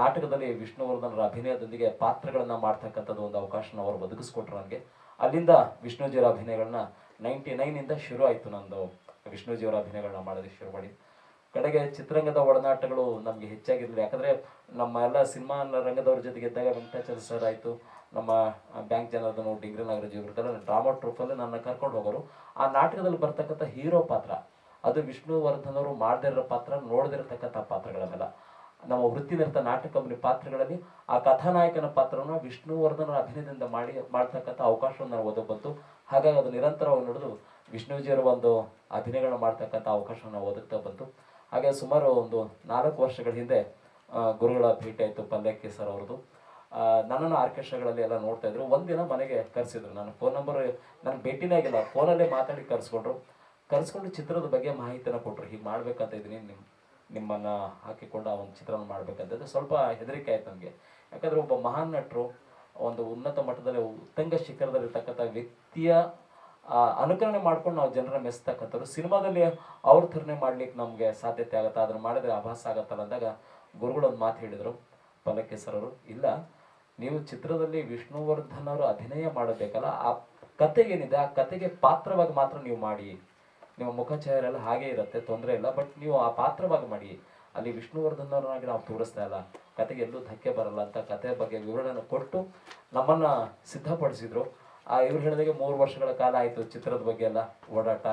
ನಾಟಕದಲ್ಲಿ ವಿಷ್ಣುವರ್ಧನರ ಅಭಿನಯದೊಂದಿಗೆ ಪಾತ್ರಗಳನ್ನು ಮಾಡ್ತಕ್ಕಂಥದ್ದು ಒಂದು ಅವಕಾಶನ ಅವರು ಒದಗಿಸ್ಕೊಟ್ರು ನನಗೆ ಅಲ್ಲಿಂದ ವಿಷ್ಣುಜಿಯವರ ಅಭಿನಯಗಳನ್ನ ನೈಂಟಿ ನೈನಿಂದ ಶುರು ಆಯಿತು ನಂದು ವಿಷ್ಣುಜಿಯವರ ಅಭಿನಯಗಳನ್ನ ಮಾಡೋದಕ್ಕೆ ಶುರು ಮಾಡಿ. ಕಡೆಗೆ ಚಿತ್ರರಂಗದ ಒಡನಾಟಗಳು ನಮಗೆ ಹೆಚ್ಚಾಗಿರಲಿಲ್ಲ. ಯಾಕಂದರೆ ನಮ್ಮ ಎಲ್ಲ ಸಿನಿಮಾ ರಂಗದವ್ರ ಜೊತೆಗೆ ಇದ್ದಾಗ ವೆಂಕಟಾಚಲ ಸರ್ ಆಯಿತು ನಮ್ಮ ಬ್ಯಾಂಕ್ ಜನಾರ್ದನ್ ಡಿಗ್ರಿ ನಾಗರಾಜ್ ಇವ್ರದ್ದೆಲ್ಲ ಡ್ರಾಮಾ ಟ್ರೂಫಲ್ಲಿ ನನ್ನ ಕರ್ಕೊಂಡು ಹೋಗೋರು. ಆ ನಾಟಕದಲ್ಲಿ ಬರ್ತಕ್ಕಂಥ ಹೀರೋ ಪಾತ್ರ, ಅದು ವಿಷ್ಣುವರ್ಧನ್ ಅವರು ಮಾಡದಿರೋ ಪಾತ್ರ, ನೋಡದಿರತಕ್ಕಂಥ ಪಾತ್ರಗಳನ್ನೆಲ್ಲ ನಮ್ಮ ವೃತ್ತಿನಿರತ ನಾಟಕ ಕಂಪನಿ ಪಾತ್ರಗಳಲ್ಲಿ ಆ ಕಥಾನಾಯಕನ ಪಾತ್ರವನ್ನು ವಿಷ್ಣುವರ್ಧನರ ಅಭಿನಯದಿಂದ ಮಾಡಿ, ಮಾಡ್ತಕ್ಕಂಥ ಅವಕಾಶವನ್ನು ನಾವು ಹಾಗಾಗಿ ಅದು ನಿರಂತರವಾಗಿ ನಡೆದು ವಿಷ್ಣುಜಿಯವರ ಒಂದು ಅಭಿನಯಗಳನ್ನ ಮಾಡ್ತಕ್ಕಂಥ ಅವಕಾಶವನ್ನು ಒದಗ್ತಾ ಬಂತು. ಹಾಗೆ ಸುಮಾರು ಒಂದು ನಾಲ್ಕು ವರ್ಷಗಳ ಹಿಂದೆ ಗುರುಗಳ ಭೇಟಿ ಆಯಿತು ಪಲ್ಲಕ್ಕಿ ಸರ್ ಅವ್ರದ್ದು. ನನ್ನನ್ನು ಆರ್ಕೆಸ್ಟ್ರಾಗಳಲ್ಲಿ ಎಲ್ಲ ನೋಡ್ತಾ ಇದ್ರು. ಒಂದಿನ ಮನೆಗೆ ಕರೆಸಿದ್ರು ನಾನು ಫೋನ್ ನಂಬರ್ ನನ್ನ ಭೇಟಿನೇ ಆಗಿಲ್ಲ ಫೋನಲ್ಲೇ ಮಾತಾಡಿ ಕರೆಸ್ಕೊಂಡ್ರು. ಕರೆಸ್ಕೊಂಡು ಚಿತ್ರದ ಬಗ್ಗೆ ಮಾಹಿತಿನ ಕೊಟ್ಟರು ಹೀಗೆ ಮಾಡ್ಬೇಕಂತ ಇದ್ದೀನಿ. ನಿಮ್ಮ ನಿಮ್ಮನ್ನು ಹಾಕಿಕೊಂಡು ಆ ಒಂದು ಚಿತ್ರವನ್ನು ಮಾಡ್ಬೇಕಂತಂದ್ರೆ ಸ್ವಲ್ಪ ಹೆದರಿಕೆ ಆಯ್ತು ನನಗೆ. ಯಾಕಂದರೆ ಒಬ್ಬ ಮಹಾನ್ ನಟರು, ಒಂದು ಉನ್ನತ ಮಟ್ಟದಲ್ಲಿ ಉತ್ತಂಗ ಶಿಖರದಲ್ಲಿರ್ತಕ್ಕಂಥ ವ್ಯಕ್ತಿಯ ಅನುಕರಣೆ ಮಾಡ್ಕೊಂಡು ನಾವು ಜನರ ಮೆಸ್ತಕ್ಕಂಥವ್ರು ಸಿನಿಮಾದಲ್ಲಿ ಅವ್ರ ಥರನೇ ಮಾಡ್ಲಿಕ್ಕೆ ನಮಗೆ ಸಾಧ್ಯತೆ ಆಗುತ್ತಾ? ಅದನ್ನು ಮಾಡಿದ್ರೆ ಅಭಾಸ ಆಗತ್ತಲ್ಲ ಅಂದಾಗ ಗುರುಗಳು ಒಂದು ಮಾತು ಹೇಳಿದರು. ಪಲ್ಲಕ್ಕಿ ಸರ್ ಅವರು ಇಲ್ಲ ನೀವು ಚಿತ್ರದಲ್ಲಿ ವಿಷ್ಣುವರ್ಧನ್ ಅಭಿನಯ ಮಾಡಬೇಕಲ್ಲ, ಆ ಕತೆ ಏನಿದೆ, ಆ ಕತೆಗೆ ಪಾತ್ರವಾಗಿ ಮಾತ್ರ ನೀವು ಮಾಡಿ. ನಿಮ್ಮ ಮುಖಚಹರೆ ಎಲ್ಲ ಹಾಗೆ ಇರುತ್ತೆ, ತೊಂದರೆ ಇಲ್ಲ, ಬಟ್ ನೀವು ಆ ಪಾತ್ರವಾಗಿ ಮಾಡಿ. ಅಲ್ಲಿ ವಿಷ್ಣುವರ್ಧನ್ ಅವ್ರನ್ನಾಗಿ ನಾವು ತೋರಿಸ್ತಾ ಇಲ್ಲ. ಕತೆಗೆ ಎಲ್ಲೂ ಧಕ್ಕೆ ಬರಲ್ಲ ಅಂತ ಕತೆ ಬಗ್ಗೆ ವಿವರಣೆ ಕೊಟ್ಟು ನಮ್ಮನ್ನ ಸಿದ್ಧಪಡಿಸಿದ್ರು. ಆ ಇವ್ರು ಹೇಳಿದಾಗೆ ಮೂರು ವರ್ಷಗಳ ಕಾಲ ಆಯಿತು ಚಿತ್ರದ ಬಗ್ಗೆ ಎಲ್ಲ ಓಡಾಟ.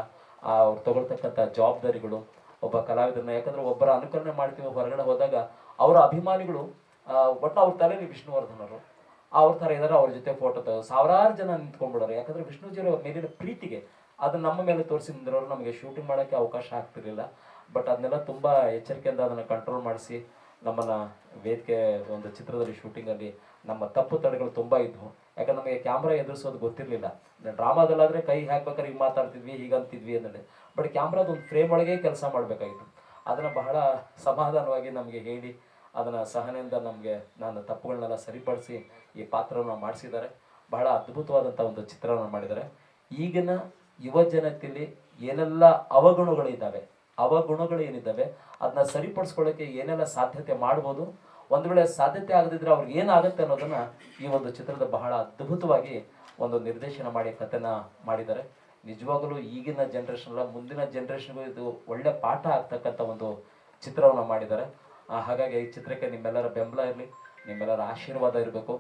ಆ ಅವ್ರು ತಗೊಳ್ತಕ್ಕಂಥ ಜವಾಬ್ದಾರಿಗಳು, ಒಬ್ಬ ಕಲಾವಿದರನ್ನ, ಯಾಕಂದ್ರೆ ಒಬ್ಬರ ಅನುಕರಣೆ ಮಾಡ್ತೀವಿ ಹೊರಗಡೆ ಹೋದಾಗ ಅವರ ಅಭಿಮಾನಿಗಳು ಒಟ್ಟು ಅವ್ರ ತಲೆಯಲ್ಲಿ ವಿಷ್ಣುವರ್ಧನರು. ಅವ್ರ ಥರ ಏನಾದ್ರು ಅವ್ರ ಜೊತೆ ಫೋಟೋ ತಗೋ. ಸಾವಿರಾರು ಜನ ನಿಂತ್ಕೊಂಡ್ಬಿಡೋರು. ಯಾಕಂದ್ರೆ ವಿಷ್ಣುಜಿಯವರ ಮೇಲಿನ ಪ್ರೀತಿಗೆ ಅದು ನಮ್ಮ ಮೇಲೆ ತೋರಿಸಿ ನಿಂದಿರೋರು ನಮಗೆ ಶೂಟಿಂಗ್ ಮಾಡೋಕ್ಕೆ ಅವಕಾಶ ಆಗ್ತಿರಲಿಲ್ಲ. ಬಟ್ ಅದನ್ನೆಲ್ಲ ತುಂಬ ಎಚ್ಚರಿಕೆಯಿಂದ ಅದನ್ನು ಕಂಟ್ರೋಲ್ ಮಾಡಿಸಿ ನಮ್ಮನ್ನ ವೇದಿಕೆ ಒಂದು ಚಿತ್ರದಲ್ಲಿ ಶೂಟಿಂಗಲ್ಲಿ ನಮ್ಮ ತಪ್ಪು ತಡೆಗಳು ತುಂಬ ಇದ್ವು. ಯಾಕಂದ್ರೆ ನಮಗೆ ಕ್ಯಾಮ್ರಾ ಎದುರಿಸೋದು ಗೊತ್ತಿರಲಿಲ್ಲ. ಡ್ರಾಮಾದಲ್ಲಾದರೆ ಕೈ ಹಾಕ್ಬೇಕಾದ್ರೆ ಈಗ ಮಾತಾಡ್ತಿದ್ವಿ ಹೀಗಂತಿದ್ವಿ ಅಂದ್ರೆ ಬಟ್ ಕ್ಯಾಮ್ರಾದ ಒಂದು ಫ್ರೇಮ್ ಒಳಗೆ ಕೆಲಸ ಮಾಡಬೇಕಾಗಿತ್ತು. ಅದನ್ನು ಬಹಳ ಸಮಾಧಾನವಾಗಿ ನಮಗೆ ಹೇಳಿ ಅದನ್ನು ಸಹನೆಯಿಂದ ನಮಗೆ ನಾನು ತಪ್ಪುಗಳನ್ನೆಲ್ಲ ಸರಿಪಡಿಸಿ ಈ ಪಾತ್ರವನ್ನು ಮಾಡಿಸಿದ್ದಾರೆ. ಬಹಳ ಅದ್ಭುತವಾದಂಥ ಒಂದು ಚಿತ್ರವನ್ನು ಮಾಡಿದ್ದಾರೆ. ಈಗಿನ ಯುವ ಜನತೆಯಲ್ಲಿ ಏನೆಲ್ಲ ಅವಗುಣಗಳಿದ್ದಾವೆ ಅವಗುಣಗಳು ಏನಿದ್ದಾವೆ ಅದನ್ನ ಸರಿಪಡಿಸ್ಕೊಳ್ಳೋಕೆ ಏನೆಲ್ಲ ಸಾಧ್ಯತೆ ಮಾಡ್ಬೋದು, ಒಂದು ವೇಳೆ ಸಾಧ್ಯತೆ ಆಗದಿದ್ರೆ ಅವ್ರಿಗೆ ಏನಾಗುತ್ತೆ ಅನ್ನೋದನ್ನ ಈ ಒಂದು ಚಿತ್ರದ ಬಹಳ ಅದ್ಭುತವಾಗಿ ಒಂದು ನಿರ್ದೇಶನ ಮಾಡಿ ಕಥೆನ ಮಾಡಿದ್ದಾರೆ. ನಿಜವಾಗಲೂ ಈಗಿನ ಜನ್ರೇಷನ್ ಮುಂದಿನ ಜನ್ರೇಷನ್ಗೂ ಇದು ಒಳ್ಳೆ ಪಾಠ ಆಗ್ತಕ್ಕಂಥ ಒಂದು ಚಿತ್ರವನ್ನು ಮಾಡಿದ್ದಾರೆ. ಹಾಗಾಗಿ ಈ ಚಿತ್ರಕ್ಕೆ ನಿಮ್ಮೆಲ್ಲರ ಬೆಂಬಲ ಇರಲಿ ನಿಮ್ಮೆಲ್ಲರ ಆಶೀರ್ವಾದ ಇರಬೇಕು.